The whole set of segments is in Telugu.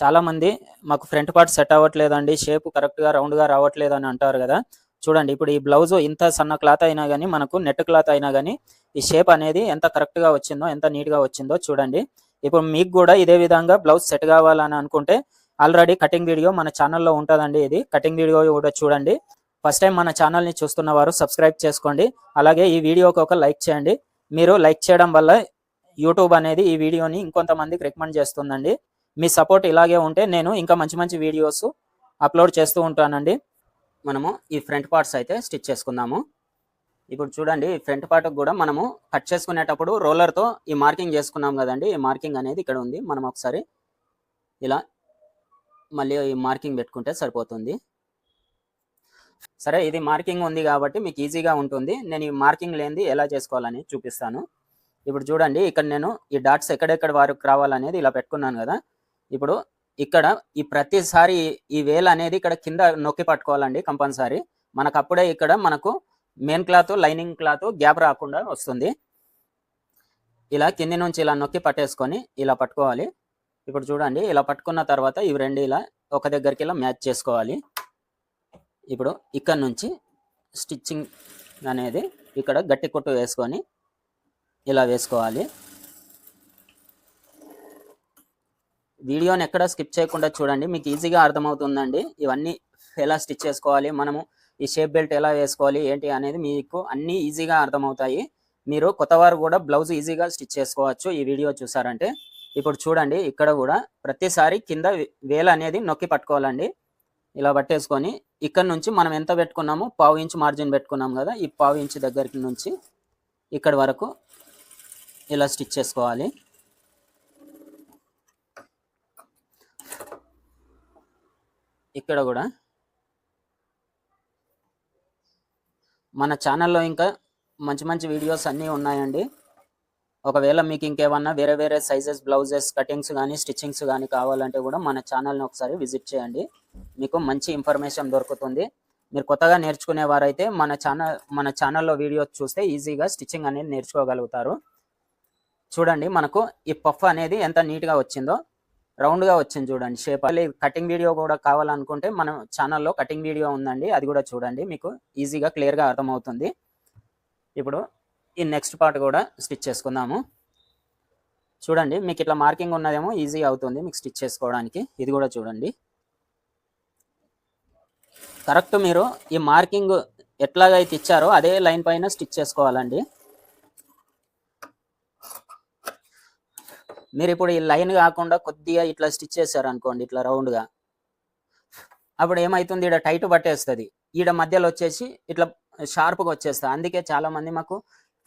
చాలామంది మాకు ఫ్రంట్ పార్ట్ సెట్ అవ్వట్లేదండి షేప్ కరెక్ట్గా రౌండ్గా రావట్లేదు అని అంటారు కదా. చూడండి ఇప్పుడు ఈ బ్లౌజ్ ఇంత సన్న క్లాత్ అయినా కానీ మనకు నెట్ క్లాత్ అయినా కానీ ఈ షేప్ అనేది ఎంత కరెక్ట్గా వచ్చిందో ఎంత నీట్గా వచ్చిందో చూడండి. ఇప్పుడు మీకు కూడా ఇదే విధంగా బ్లౌజ్ సెట్ కావాలని అనుకుంటే ఆల్రెడీ కటింగ్ వీడియో మన ఛానల్లో ఉంటుందండి ఇది. కటింగ్ వీడియో కూడా చూడండి. ఫస్ట్ టైం మన ఛానల్ని చూస్తున్న వారు సబ్స్క్రైబ్ చేసుకోండి. అలాగే ఈ వీడియోకి ఒక లైక్ చేయండి. మీరు లైక్ చేయడం వల్ల యూట్యూబ్ అనేది ఈ వీడియోని ఇంకొంతమందికి రికమెండ్ చేస్తుందండి. మీ సపోర్ట్ ఇలాగే ఉంటే నేను ఇంకా మంచి మంచి వీడియోస్ అప్లోడ్ చేస్తూ ఉంటానండి. మనము ఈ ఫ్రంట్ పార్ట్స్ అయితే స్టిచ్ చేసుకుందాము. ఇప్పుడు చూడండి ఫ్రంట్ పార్ట్కి కూడా మనము కట్ చేసుకునేటప్పుడు రోలర్తో ఈ మార్కింగ్ చేసుకున్నాం కదండి. ఈ మార్కింగ్ అనేది ఇక్కడ ఉంది. మనం ఒకసారి ఇలా మళ్ళీ ఈ మార్కింగ్ పెట్టుకుంటే సరిపోతుంది. సరే ఇది మార్కింగ్ ఉంది కాబట్టి మీకు ఈజీగా ఉంటుంది. నేను ఈ మార్కింగ్ లేనిది ఎలా చేసుకోవాలని చూపిస్తాను. ఇప్పుడు చూడండి ఇక్కడ నేను ఈ డాట్స్ ఎక్కడెక్కడ వారికి రావాలనేది ఇలా పెట్టుకున్నాను కదా. ఇప్పుడు ఇక్కడ ఈ ప్రతిసారి ఈ వేల్ అనేది ఇక్కడ కింద నొక్కి పట్టుకోవాలండి కంపల్సరీ. మనకు అప్పుడే ఇక్కడ మనకు main cloth lining cloth gap రాకుండా వస్తుంది. ఇలా కింది నుంచి ఇలా నొక్కి పట్టేసుకొని ఇలా పట్టుకోవాలి. ఇప్పుడు చూడండి ఇలా పట్టుకున్న తర్వాత ఇవి రెండు ఇలా ఒక దగ్గరికి ఇలా మ్యాచ్ చేసుకోవాలి. ఇప్పుడు ఇక్కడ నుంచి స్టిచ్చింగ్ అనేది ఇక్కడ గట్టి కుట్టు వేసుకొని ఇలా వేసుకోవాలి. వీడియోని ఎక్కడ స్కిప్ చేయకుండా చూడండి. మీకు ఈజీగా అర్థమవుతుందండి. ఇవన్నీ ఎలా స్టిచ్ చేసుకోవాలి మనము ఈ షేప్ బెల్ట్ ఎలా వేసుకోవాలి ఏంటి అనేది మీకు అన్నీ ఈజీగా అర్థమవుతాయి. మీరు కొత్తవారు కూడా బ్లౌజ్ ఈజీగా స్టిచ్ చేసుకోవచ్చు ఈ వీడియో చూసారంటే. ఇప్పుడు చూడండి ఇక్కడ కూడా ప్రతిసారి కింద వేల అనేది నొక్కి పట్టుకోవాలండి. ఇలా పట్టేసుకొని ఇక్కడ నుంచి మనం ఎంత పెట్టుకున్నామో పావు ఇంచు మార్జిన్ పెట్టుకున్నాం కదా ఈ పావు ఇంచు దగ్గరికి నుంచి ఇక్కడ వరకు ఇలా స్టిచ్ చేసుకోవాలి. ఇక్కడ కూడా మన ఛానల్లో ఇంకా మంచి మంచి వీడియోస్ అన్నీ ఉన్నాయండి. ఒకవేళ మీకు ఇంకేమన్నా వేరే వేరే సైజెస్ బ్లౌజెస్ కటింగ్స్ కానీ స్టిచ్చింగ్స్ కానీ కావాలంటే కూడా మన ఛానల్ని ఒకసారి విజిట్ చేయండి. మీకు మంచి ఇన్ఫర్మేషన్ దొరుకుతుంది. మీరు కొత్తగా నేర్చుకునే వారైతే మన ఛానల్ మన ఛానల్లో వీడియోస్ చూస్తే ఈజీగా స్టిచ్చింగ్ అనేది నేర్చుకోగలుగుతారు. చూడండి మనకు ఈ పఫ్ అనేది ఎంత నీట్గా వచ్చిందో. రౌండ్గా వచ్చింది చూడండి. షేప్ అది కటింగ్ వీడియో కూడా కావాలనుకుంటే మన ఛానల్లో కటింగ్ వీడియో ఉందండి. అది కూడా చూడండి. మీకు ఈజీగా క్లియర్గా అర్థమవుతుంది. ఇప్పుడు ఈ నెక్స్ట్ పార్ట్ కూడా స్టిచ్ చేసుకుందాము. చూడండి మీకు ఇట్లా మార్కింగ్ ఉన్నదేమో ఈజీ అవుతుంది మీకు స్టిచ్ చేసుకోవడానికి. ఇది కూడా చూడండి. కరెక్ట్ మీరు ఈ మార్కింగ్ ఎట్లాగైతే ఇచ్చారో అదే లైన్ పైన స్టిచ్ చేసుకోవాలండి. మీరు ఇప్పుడు ఈ లైన్ కాకుండా కొద్దిగా ఇట్లా స్టిచ్ చేశారు అనుకోండి ఇట్లా రౌండ్గా. అప్పుడు ఏమవుతుంది ఈడ టైట్ పట్టేస్తుంది. ఈడ మధ్యలో వచ్చేసి ఇట్లా షార్ప్గా వచ్చేస్తుంది అందుకే చాలామంది మాకు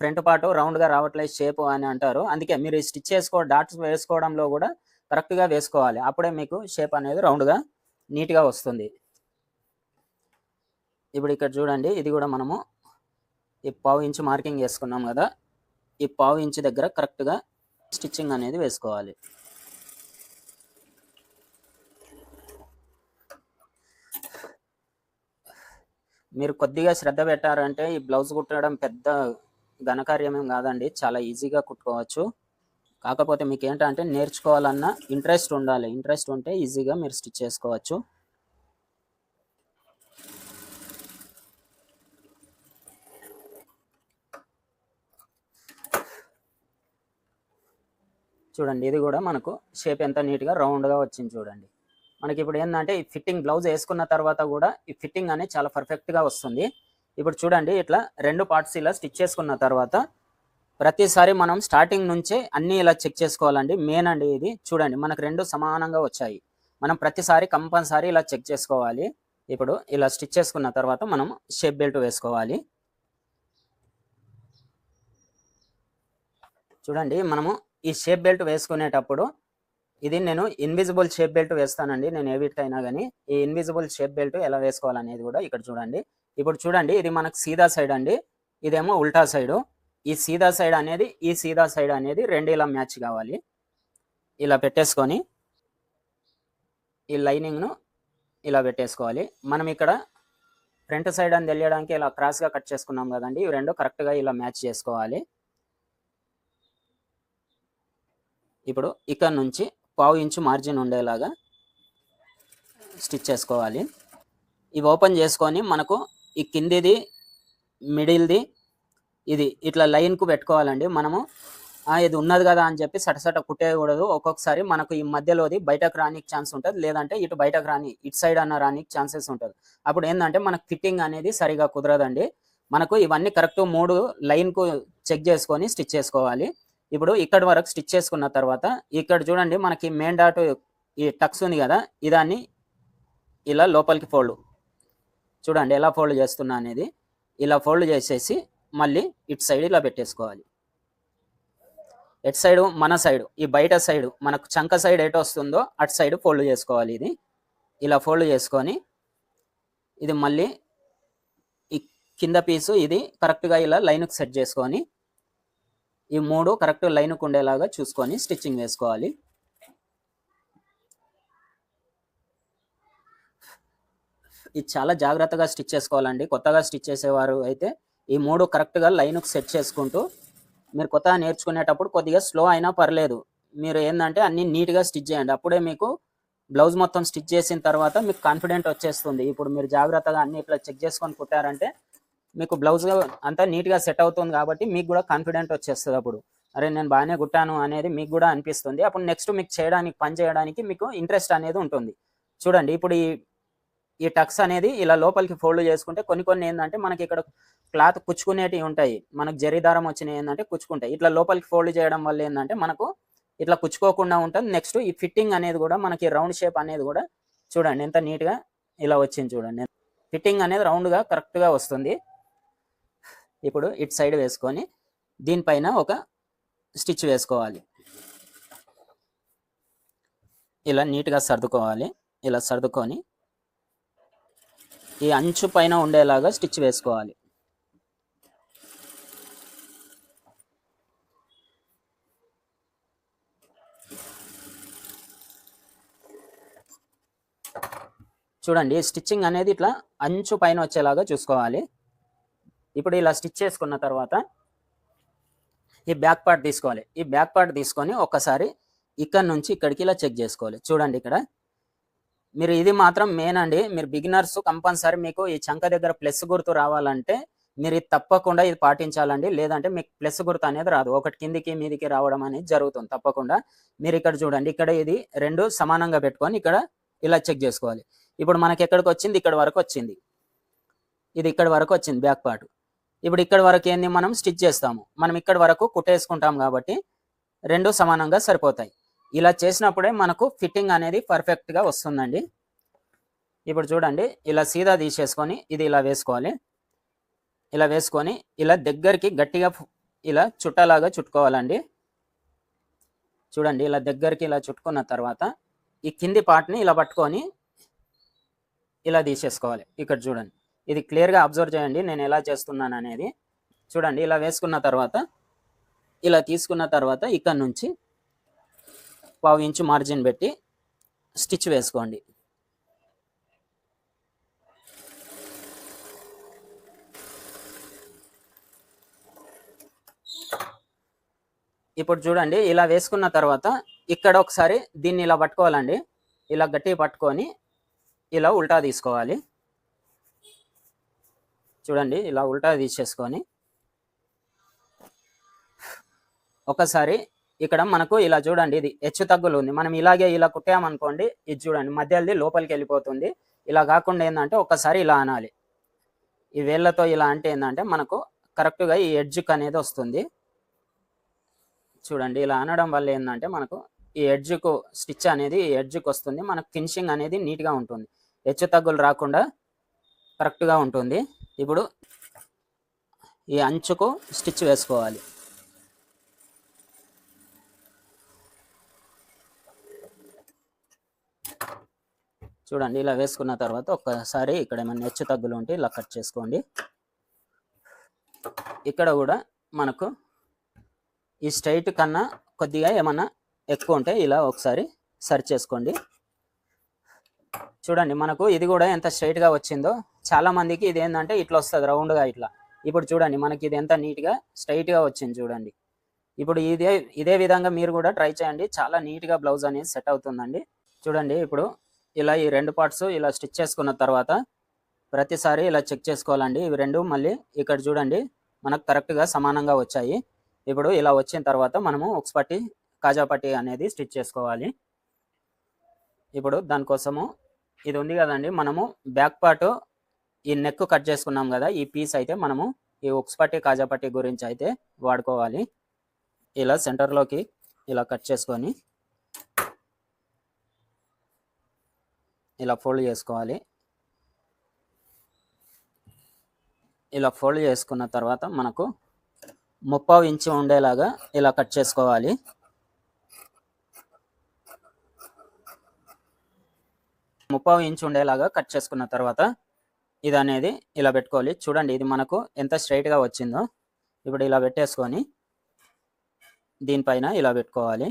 ఫ్రంట్ పార్ట్ రౌండ్గా రావట్లేదు షేప్ అని అంటారు. అందుకే మీరు స్టిచ్ చేసుకో డాట్స్ వేసుకోవడంలో కూడా కరెక్ట్గా వేసుకోవాలి. అప్పుడే మీకు షేప్ అనేది రౌండ్గా నీట్గా వస్తుంది. ఇప్పుడు ఇక్కడ చూడండి ఇది కూడా మనము ఈ పావు ఇంచు మార్కింగ్ వేసుకున్నాం కదా. ఈ పావు ఇంచు దగ్గర కరెక్ట్గా స్టిచ్చింగ్ అనేది వేసుకోవాలి. మీరు కొద్దిగా శ్రద్ధ పెట్టారంటే ఈ బ్లౌజ్ కుట్టడం పెద్ద ఘనకార్యమేం కాదండి. చాలా ఈజీగా కుట్టుకోవచ్చు. కాకపోతే మీకు ఏంటంటే నేర్చుకోవాలన్న ఇంట్రెస్ట్ ఉండాలి. ఇంట్రెస్ట్ ఉంటే ఈజీగా మీరు స్టిచ్ చేసుకోవచ్చు. చూడండి ఇది కూడా మనకు షేప్ ఎంత నీట్గా రౌండ్గా వచ్చింది చూడండి. మనకి ఇప్పుడు ఏంటంటే ఈ ఫిట్టింగ్ బ్లౌజ్ వేసుకున్న తర్వాత కూడా ఈ ఫిట్టింగ్ అనేది చాలా పర్ఫెక్ట్గా వస్తుంది. ఇప్పుడు చూడండి ఇట్లా రెండు పార్ట్స్ ఇలా స్టిచ్ చేసుకున్న తర్వాత ప్రతిసారి మనం స్టార్టింగ్ నుంచే అన్నీ ఇలా చెక్ చేసుకోవాలండి. మెయిన్ అండి ఇది. చూడండి మనకు రెండు సమానంగా వచ్చాయి. మనం ప్రతిసారి కంపల్సరీ ఇలా చెక్ చేసుకోవాలి. ఇప్పుడు ఇలా స్టిచ్ చేసుకున్న తర్వాత మనం షేప్ బెల్ట్ వేసుకోవాలి. చూడండి మనము ఈ షేప్ బెల్ట్ వేసుకునేటప్పుడు ఇది నేను ఇన్విజిబుల్ షేప్ బెల్ట్ వేస్తానండి. నేను ఏ వీటికైనా కానీ ఈ ఇన్విజిబుల్ షేప్ బెల్ట్ ఎలా వేసుకోవాలనేది కూడా ఇక్కడ చూడండి. ఇప్పుడు చూడండి ఇది మనకు సీదా సైడ్ అండి. ఇదేమో ఉల్టా సైడు ఈ సీదా సైడ్ అనేది ఈ సీదా సైడ్ అనేది రెండు ఇలా మ్యాచ్ కావాలి. ఇలా పెట్టేసుకొని ఈ లైనింగ్ను ఇలా పెట్టేసుకోవాలి. మనం ఇక్కడ ఫ్రంట్ సైడ్ అని తెలియడానికి ఇలా క్రాస్గా కట్ చేసుకున్నాం కదండి. ఇవి రెండు కరెక్ట్గా ఇలా మ్యాచ్ చేసుకోవాలి. ఇప్పుడు ఇక్కడ నుంచి పావు ఇంచు మార్జిన్ ఉండేలాగా స్టిచ్ చేసుకోవాలి. ఇవి ఓపెన్ చేసుకొని మనకు ఈ కిందిది మిడిల్ది ఇది ఇట్లా లైన్కు పెట్టుకోవాలండి. మనము ఇది ఉన్నది కదా అని చెప్పి సటసట కుట్టేయకూడదు. ఒక్కొక్కసారి మనకు ఈ మధ్యలోది బయటకు రానికి ఛాన్స్ ఉంటుంది. లేదంటే ఇటు బయటకు రాని ఇటు సైడ్ అన్న రానికి ఛాన్సెస్ ఉంటుంది. అప్పుడు ఏంటంటే మనకు ఫిట్టింగ్ అనేది సరిగా కుదరదండి. మనకు ఇవన్నీ కరెక్ట్ మూడు లైన్కు చెక్ చేసుకొని స్టిచ్ చేసుకోవాలి. ఇప్పుడు ఇక్కడ వరకు స్టిచ్ చేసుకున్న తర్వాత ఇక్కడ చూడండి మనకి మెయిన్ డాట్ ఈ టక్స్ ఉంది కదా ఇదాన్ని ఇలా లోపలికి ఫోల్డ్ చూడండి ఎలా ఫోల్డ్ చేస్తున్నా అనేది. ఇలా ఫోల్డ్ చేసేసి మళ్ళీ ఇటు సైడ్ ఇలా పెట్టేసుకోవాలి. ఎటు సైడ్ మన సైడు ఈ బయట సైడు మనకు చంక సైడ్ ఎటు వస్తుందో అటు సైడ్ ఫోల్డ్ చేసుకోవాలి ఇది. ఇలా ఫోల్డ్ చేసుకొని ఇది మళ్ళీ ఈ కింద పీసు ఇది కరెక్ట్గా ఇలా లైన్కి సెట్ చేసుకొని ఈ మూడు కరెక్ట్ లైన్కు ఉండేలాగా చూసుకొని స్టిచ్చింగ్ వేసుకోవాలి. ఇది చాలా జాగ్రత్తగా స్టిచ్ చేసుకోవాలండి. కొత్తగా స్టిచ్ చేసేవారు అయితే ఈ మూడు కరెక్ట్గా లైన్కు సెట్ చేసుకుంటూ మీరు కొత్తగా నేర్చుకునేటప్పుడు కొద్దిగా స్లో అయినా పర్లేదు. మీరు ఏంటంటే అన్ని నీట్గా స్టిచ్ చేయండి. అప్పుడే మీకు బ్లౌజ్ మొత్తం స్టిచ్ చేసిన తర్వాత మీకు కాన్ఫిడెంట్ వచ్చేస్తుంది. ఇప్పుడు మీరు జాగ్రత్తగా అన్ని ఇట్లా చెక్ చేసుకొని కుట్టారంటే మీకు బ్లౌజ్ అంతా నీట్గా సెట్ అవుతుంది కాబట్టి మీకు కూడా కాన్ఫిడెంట్ వచ్చేస్తుంది అప్పుడు. అరే నేను బాగానే కుట్టాను అనేది మీకు కూడా అనిపిస్తుంది. అప్పుడు నెక్స్ట్ మీకు చేయడానికి పని చేయడానికి మీకు ఇంట్రెస్ట్ అనేది ఉంటుంది. చూడండి ఇప్పుడు ఈ ఈ టక్స్ అనేది ఇలా లోపలికి ఫోల్డ్ చేసుకుంటే కొన్ని కొన్ని ఏంటంటే మనకి ఇక్కడ క్లాత్ కుచ్చుకునేటివి ఉంటాయి. మనకు జరీ దారం వచ్చినవి ఏంటంటే కుచ్చుకుంటాయి. ఇట్లా లోపలికి ఫోల్డ్ చేయడం వల్ల ఏంటంటే మనకు ఇట్లా కుచ్చుకోకుండా ఉంటుంది. నెక్స్ట్ ఈ ఫిట్టింగ్ అనేది కూడా మనకి రౌండ్ షేప్ అనేది కూడా చూడండి ఎంత నీట్గా ఇలా వచ్చింది చూడండి. ఫిట్టింగ్ అనేది రౌండ్గా కరెక్ట్గా వస్తుంది. ఇప్పుడు ఇటు సైడ్ వేసుకొని దీనిపైన ఒక స్టిచ్ వేసుకోవాలి. ఇలా నీట్గా సర్దుకోవాలి. ఇలా సర్దుకొని ఈ అంచు పైన ఉండేలాగా స్టిచ్ వేసుకోవాలి. చూడండి స్టిచ్చింగ్ అనేది ఇట్లా అంచు పైన వచ్చేలాగా చూసుకోవాలి. ఇప్పుడు ఇలా స్టిచ్ చేసుకున్న తర్వాత ఈ బ్యాక్ పార్ట్ తీసుకోవాలి. ఈ బ్యాక్ పార్ట్ తీసుకొని ఒక్కసారి ఇక్కడ నుంచి ఇక్కడికి ఇలా చెక్ చేసుకోవాలి. చూడండి ఇక్కడ. మీరు ఇది మాత్రం మెయిన్ అండి. మీరు బిగినర్స్ కంపల్సరీ మీకు ఈ చంక దగ్గర ప్లస్ గుర్తు రావాలంటే మీరు ఇది తప్పకుండా ఇది పాటించాలండి. లేదంటే మీకు ప్లస్ గుర్తు అనేది రాదు. ఒకటి కిందికి మీదికి రావడం అనేది జరుగుతుంది. తప్పకుండా మీరు ఇక్కడ చూడండి. ఇక్కడ ఇది రెండు సమానంగా పెట్టుకొని ఇక్కడ ఇలా చెక్ చేసుకోవాలి. ఇప్పుడు మనకి ఎక్కడికి వచ్చింది? ఇక్కడ వరకు వచ్చింది. ఇది ఇక్కడ వరకు వచ్చింది బ్యాక్ పార్ట్. ఇప్పుడు ఇక్కడ వరకు ఏంది మనం స్టిచ్ చేస్తాము. మనం ఇక్కడ వరకు కుట్టేసుకుంటాం కాబట్టి రెండు సమానంగా సరిపోతాయి. ఇలా చేసినప్పుడే మనకు ఫిట్టింగ్ అనేది పర్ఫెక్ట్గా వస్తుందండి. ఇప్పుడు చూడండి ఇలా సీదా తీసేసుకొని ఇది ఇలా వేసుకోవాలి. ఇలా వేసుకొని ఇలా దగ్గరికి గట్టిగా ఇలా చుట్టలాగా చుట్టుకోవాలండి. చూడండి ఇలా దగ్గరికి ఇలా చుట్టుకున్న తర్వాత ఈ కింది పార్ట్ని ఇలా పట్టుకొని ఇలా తీసేసుకోవాలి. ఇక్కడ చూడండి. ఇది క్లియర్గా అబ్జర్వ్ చేయండి నేను ఎలా చేస్తున్నాను అనేది. చూడండి ఇలా వేసుకున్న తర్వాత ఇలా తీసుకున్న తర్వాత ఇక్కడ నుంచి పావు ఇంచు మార్జిన్ పెట్టి స్టిచ్ వేసుకోండి. ఇప్పుడు చూడండి ఇలా వేసుకున్న తర్వాత ఇక్కడ ఒకసారి దీన్ని ఇలా పట్టుకోవాలండి. ఇలా గట్టి పట్టుకొని ఇలా ఉల్టా తీసుకోవాలి. చూడండి ఇలా ఉల్టా తీసేసుకొని ఒకసారి ఇక్కడ మనకు ఇలా చూడండి ఇది హెచ్చు తగ్గులు ఉంది. మనం ఇలాగే ఇలా కుట్టామనుకోండి ఇది చూడండి మధ్యది లోపలికి వెళ్ళిపోతుంది. ఇలా కాకుండా ఏంటంటే ఒకసారి ఇలా అనాలి. ఈ వేళ్ళతో ఇలా అంటే ఏంటంటే మనకు కరెక్ట్గా ఈ ఎడ్జ్కి అనేది వస్తుంది. చూడండి ఇలా అనడం వల్ల ఏంటంటే మనకు ఈ ఎడ్జ్కు స్టిచ్ అనేది ఈ ఎడ్జ్కి వస్తుంది. మనకు ఫినిషింగ్ అనేది నీట్గా ఉంటుంది. హెచ్చు తగ్గులు రాకుండా కరెక్ట్గా ఉంటుంది. ఇప్పుడు ఈ అంచుకు స్టిచ్ వేసుకోవాలి. చూడండి ఇలా వేసుకున్న తర్వాత ఒక్కసారి ఇక్కడ ఏమైనా హెచ్చు తగ్గులు ఉంటే ఇలా కట్ చేసుకోండి. ఇక్కడ కూడా మనకు ఈ స్ట్రైట్ కన్నా కొద్దిగా ఏమన్నా ఎక్కువ ఉంటే ఇలా ఒకసారి సరి చేసుకోండి. చూడండి మనకు ఇది కూడా ఎంత స్ట్రైట్గా వచ్చిందో చాలా మందికి ఇది ఏంటంటే ఇట్లా వస్తుంది రౌండ్గా ఇట్లా. ఇప్పుడు చూడండి మనకి ఇది ఎంత నీట్గా గా వచ్చింది చూడండి. ఇప్పుడు ఇదే ఇదే విధంగా మీరు కూడా ట్రై చేయండి. చాలా నీట్గా బ్లౌజ్ అనేది సెట్ అవుతుందండి. చూడండి ఇప్పుడు ఇలా ఈ రెండు పార్ట్స్ ఇలా స్టిచ్ చేసుకున్న తర్వాత ప్రతిసారి ఇలా చెక్ చేసుకోవాలండి. ఇవి రెండు మళ్ళీ ఇక్కడ చూడండి మనకు కరెక్ట్గా సమానంగా వచ్చాయి. ఇప్పుడు ఇలా వచ్చిన తర్వాత మనము ఉక్స్ పట్టి కాజా పట్టి అనేది స్టిచ్ చేసుకోవాలి. ఇప్పుడు దానికోసము ఇది ఉంది కదండి మనము బ్యాక్ పార్ట్ ఈ నెక్ కట్ చేసుకున్నాం కదా ఈ పీస్ అయితే మనము ఈ ఉక్స్ కాజాపట్టి కాజా గురించి అయితే వాడుకోవాలి. ఇలా సెంటర్లోకి ఇలా కట్ చేసుకొని ఇలా ఫోల్డ్ చేసుకోవాలి. ఇలా ఫోల్డ్ చేసుకున్న తర్వాత మనకు ముప్పావు ఇంచు ఉండేలాగా ఇలా కట్ చేసుకోవాలి. ముప్పావు ఇంచు ఉండేలాగా కట్ చేసుకున్న తర్వాత ఇది అనేది ఇలా పెట్టుకోవాలి. చూడండి ఇది మనకు ఎంత స్ట్రైట్గా వచ్చిందో. ఇప్పుడు ఇలా పెట్టేసుకొని దీనిపైన ఇలా పెట్టుకోవాలి.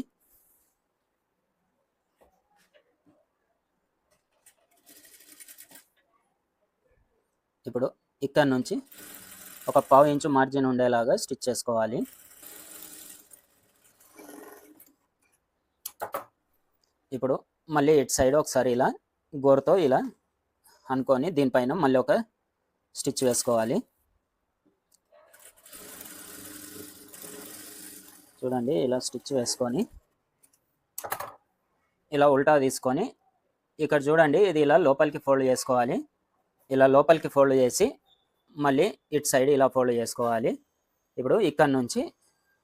ఇప్పుడు ఇక్కడ నుంచి ఒక పావు ఇంచు మార్జిన్ ఉండేలాగా స్టిచ్ చేసుకోవాలి. ఇప్పుడు మళ్ళీ ఇటు సైడ్ ఒకసారి ఇలా గోరుతో ఇలా అనుకొని దీనిపైన మళ్ళీ ఒక స్టిచ్ వేసుకోవాలి. చూడండి ఇలా స్టిచ్ వేసుకొని ఇలా ఉల్టా తీసుకొని ఇక్కడ చూడండి ఇది ఇలా లోపలికి ఫోల్డ్ చేసుకోవాలి. ఇలా లోపలికి ఫోల్డ్ చేసి మళ్ళీ ఇటు సైడ్ ఇలా ఫోల్డ్ చేసుకోవాలి. ఇప్పుడు ఇక్కడ నుంచి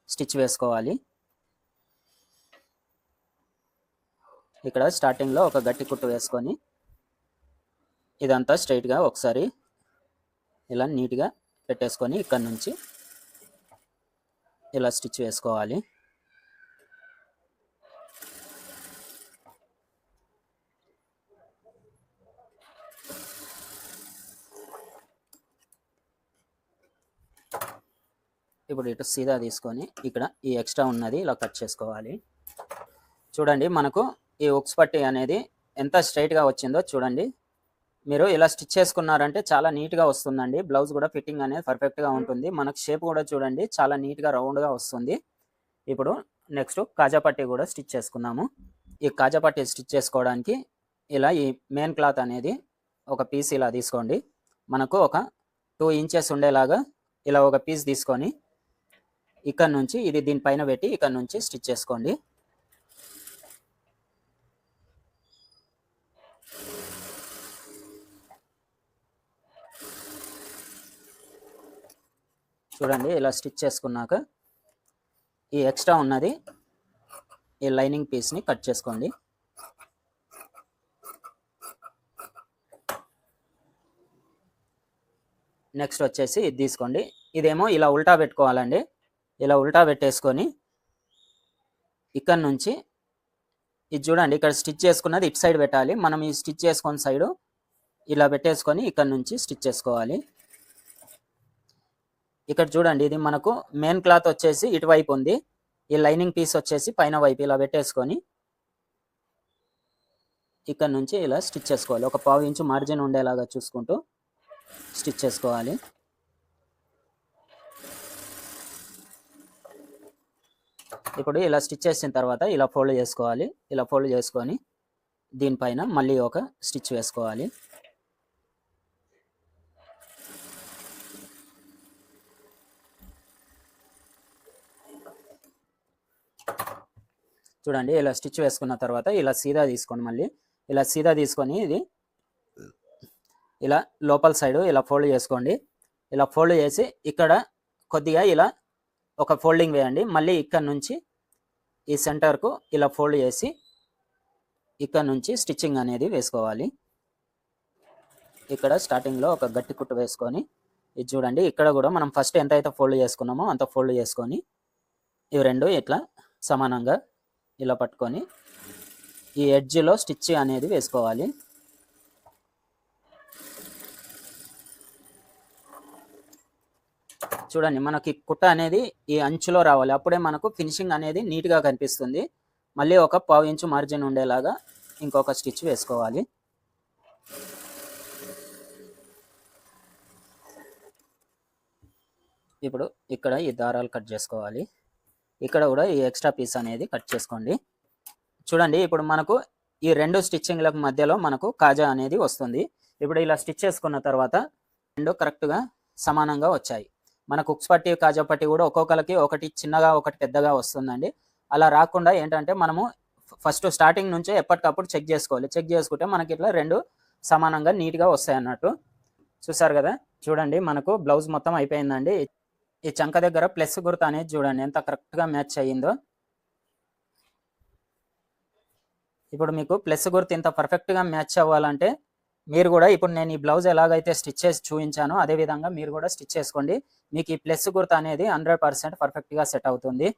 స్టిచ్ వేసుకోవాలి. ఇక్కడ స్టార్టింగ్లో ఒక గట్టి కుట్టు వేసుకొని ఇదంతా స్ట్రైట్గా ఒకసారి ఇలా నీట్గా పెట్టేసుకొని ఇక్కడ నుంచి ఇలా స్టిచ్ వేసుకోవాలి. ఇప్పుడు ఇటు సీదా తీసుకొని ఇక్కడ ఈ ఎక్స్ట్రా ఉన్నది ఇలా కట్ చేసుకోవాలి. చూడండి మనకు ఈ ఉక్స్ పట్టి అనేది ఎంత స్ట్రైట్గా వచ్చిందో చూడండి. మీరు ఇలా స్టిచ్ చేసుకున్నారంటే చాలా నీట్గా వస్తుందండి. బ్లౌజ్ కూడా ఫిట్టింగ్ అనేది పర్ఫెక్ట్గా ఉంటుంది. మనకు షేప్ కూడా చూడండి చాలా నీట్గా రౌండ్గా వస్తుంది. ఇప్పుడు నెక్స్ట్ కాజా పట్టి కూడా స్టిచ్ చేసుకుందాము. ఈ కాజా పట్టి స్టిచ్ చేసుకోవడానికి ఇలా ఈ మెయిన్ క్లాత్ అనేది ఒక పీస్ ఇలా తీసుకోండి. మనకు ఒక టూ ఇంచెస్ ఉండేలాగా ఇలా ఒక పీస్ తీసుకొని ఇక్కడ నుంచి ఇది దీనిపైన పెట్టి ఇక్కడ నుంచి స్టిచ్ చేసుకోండి. చూడండి ఇలా స్టిచ్ చేసుకున్నాక ఈ ఎక్స్ట్రా ఉన్నది ఈ లైనింగ్ పీస్ని కట్ చేసుకోండి. నెక్స్ట్ వచ్చేసి ఇది తీసుకోండి. ఇదేమో ఇలా ఉల్టా పెట్టుకోవాలండి. ఇలా ఉల్టా పెట్టేసుకొని ఇక్కడ నుంచి ఇది చూడండి ఇక్కడ స్టిచ్ చేసుకున్నది ఇటు సైడ్ పెట్టాలి. మనం ఈ స్టిచ్ చేసుకున్న సైడు ఇలా పెట్టేసుకొని ఇక్కడ నుంచి స్టిచ్ చేసుకోవాలి. ఇక్కడ చూడండి ఇది మనకు మెయిన్ క్లాత్ వచ్చేసి ఇటువైపు ఉంది. ఈ లైనింగ్ పీస్ వచ్చేసి పైన వైపు ఇలా పెట్టేసుకొని ఇక్కడ నుంచి ఇలా స్టిచ్ చేసుకోవాలి. ఒక పావు ఇంచు మార్జిన్ ఉండేలాగా చూసుకుంటూ స్టిచ్ చేసుకోవాలి. ఇప్పుడు ఇలా స్టిచ్ చేసిన తర్వాత ఇలా ఫోల్డ్ చేసుకోవాలి. ఇలా ఫోల్డ్ చేసుకొని దీనిపైన మళ్ళీ ఒక స్టిచ్ వేసుకోవాలి. చూడండి ఇలా స్టిచ్ వేసుకున్న తర్వాత ఇలా సీదా తీసుకోండి మళ్ళీ. ఇలా సీదా తీసుకొని ఇది ఇలా లోపల సైడ్ ఇలా ఫోల్డ్ చేసుకోండి. ఇలా ఫోల్డ్ చేసి ఇక్కడ కొద్దిగా ఇలా ఒక ఫోల్డింగ్ వేయండి. మళ్ళీ ఇక్కడ నుంచి ఈ సెంటర్కు ఇలా ఫోల్డ్ చేసి ఇక్కడ నుంచి స్టిచ్చింగ్ అనేది వేసుకోవాలి. ఇక్కడ స్టార్టింగ్లో ఒక గట్టి కుట్టు వేసుకొని ఇది చూడండి ఇక్కడ కూడా మనం ఫస్ట్ ఎంత అయితే ఫోల్డ్ చేసుకున్నామో అంత ఫోల్డ్ చేసుకొని ఇవి రెండు ఇట్లా సమానంగా ఇలా పట్టుకొని ఈ ఎడ్జ్లో స్టిచ్ అనేది వేసుకోవాలి. చూడండి మనకి కుట్ట అనేది ఈ అంచులో రావాలి. అప్పుడే మనకు ఫినిషింగ్ అనేది నీట్గా కనిపిస్తుంది. మళ్ళీ ఒక పావు ఇంచు మార్జిన్ ఉండేలాగా ఇంకొక స్టిచ్ వేసుకోవాలి. ఇప్పుడు ఇక్కడ ఈ దారాలు కట్ చేసుకోవాలి. ఇక్కడ కూడా ఈ ఎక్స్ట్రా పీస్ అనేది కట్ చేసుకోండి. చూడండి ఇప్పుడు మనకు ఈ రెండు స్టిచ్చింగ్లకు మధ్యలో మనకు కాజా అనేది వస్తుంది. ఇప్పుడు ఇలా స్టిచ్ చేసుకున్న తర్వాత రెండు కరెక్ట్గా సమానంగా వచ్చాయి. మన కుక్స్ పట్టి కాజా పట్టి కూడా ఒక్కొక్కరికి ఒకటి చిన్నగా ఒకటి పెద్దగా వస్తుందండి. అలా రాకుండా ఏంటంటే మనము ఫస్ట్ స్టార్టింగ్ నుంచే ఎప్పటికప్పుడు చెక్ చేసుకోవాలి. చెక్ చేసుకుంటే మనకి ఇట్లా రెండు సమానంగా నీట్గా వస్తాయి అన్నట్టు. చూసారు కదా? చూడండి మనకు బ్లౌజ్ మొత్తం అయిపోయిందండి. ఈ చంక దగ్గర ప్లస్ గుర్తు అనేది చూడండి ఎంత కరెక్ట్గా మ్యాచ్ అయ్యిందో. ఇప్పుడు మీకు ప్లస్ గుర్తు ఇంత పర్ఫెక్ట్గా మ్యాచ్ అవ్వాలంటే మీరు కూడా ఇప్పుడు నేను ఈ బ్లౌజ్ ఎలాగైతే స్టిచ్ చేసి చూపించానో అదే విధంగా మీరు కూడా స్టిచ్ చేసుకోండి. మీకు ఈ ప్లస్ గుర్తు అనేది హండ్రెడ్ పర్సెంట్ పర్ఫెక్ట్గా సెట్ అవుతుంది.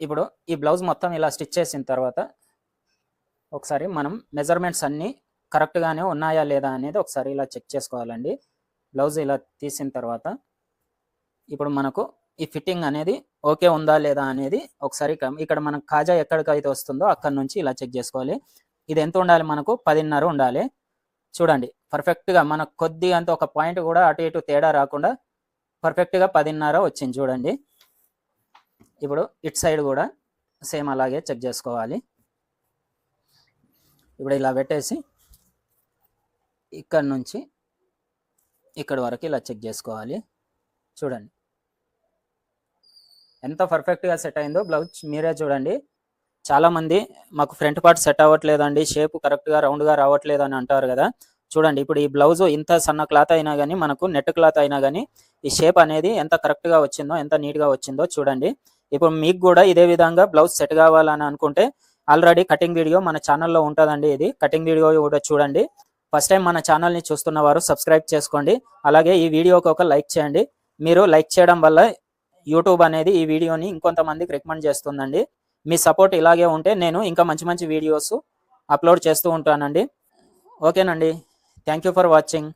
ఇప్పుడు ఈ బ్లౌజ్ మొత్తం ఇలా స్టిచ్ చేసిన తర్వాత ఒకసారి మనం మెజర్మెంట్స్ అన్నీ కరెక్ట్గానే ఉన్నాయా లేదా అనేది ఒకసారి ఇలా చెక్ చేసుకోవాలండి. బ్లౌజ్ ఇలా తీసిన తర్వాత ఇప్పుడు మనకు ఈ ఫిట్టింగ్ అనేది ఓకే ఉందా లేదా అనేది ఒకసారి ఇక్కడ మనకు కాజా ఎక్కడికైతే వస్తుందో అక్కడ నుంచి ఇలా చెక్ చేసుకోవాలి. ఇది ఎంత ఉండాలి మనకు? పదిన్నర ఉండాలి. చూడండి పర్ఫెక్ట్గా మనకు కొద్దిగా అంత ఒక పాయింట్ కూడా అటు ఇటు తేడా రాకుండా పర్ఫెక్ట్గా పదిన్నర వచ్చింది చూడండి. ఇప్పుడు ఇటు సైడ్ కూడా సేమ్ అలాగే చెక్ చేసుకోవాలి. ఇప్పుడు ఇలా పెట్టేసి ఇక్కడ నుంచి ఇక్కడ వరకు ఇలా చెక్ చేసుకోవాలి. చూడండి. ఎంత పర్ఫెక్ట్గా సెట్ అయిందో బ్లౌజ్ మీరే చూడండి. చాలామంది మాకు ఫ్రంట్ పార్ట్ సెట్ అవ్వట్లేదండి షేప్ కరెక్ట్గా రౌండ్గా రావట్లేదు అని అంటారు కదా. చూడండి ఇప్పుడు ఈ బ్లౌజ్ ఇంత సన్న క్లాత్ అయినా కానీ మనకు నెట్ క్లాత్ అయినా కానీ ఈ షేప్ అనేది ఎంత కరెక్ట్గా వచ్చిందో ఎంత నీట్గా వచ్చిందో చూడండి. ఇప్పుడు మీకు కూడా ఇదే విధంగా బ్లౌజ్ సెట్ కావాలని అనుకుంటే ఆల్రెడీ కటింగ్ వీడియో మన ఛానల్లో ఉంటుందండి ఇది. కటింగ్ వీడియో కూడా చూడండి. ఫస్ట్ టైం మన ఛానల్ని చూస్తున్న వారు సబ్స్క్రైబ్ చేసుకోండి. అలాగే ఈ వీడియోకి ఒక లైక్ చేయండి. మీరు లైక్ చేయడం వల్ల యూట్యూబ్ అనేది ఈ వీడియోని ఇంకొంతమందికి రికమెండ్ చేస్తుందండి. మీ సపోర్ట్ ఇలాగే ఉంటే నేను ఇంకా మంచి మంచి వీడియోస్ అప్లోడ్ చేస్తూ ఉంటానండి. ఓకేనండి థ్యాంక్ యూ ఫర్ వాచింగ్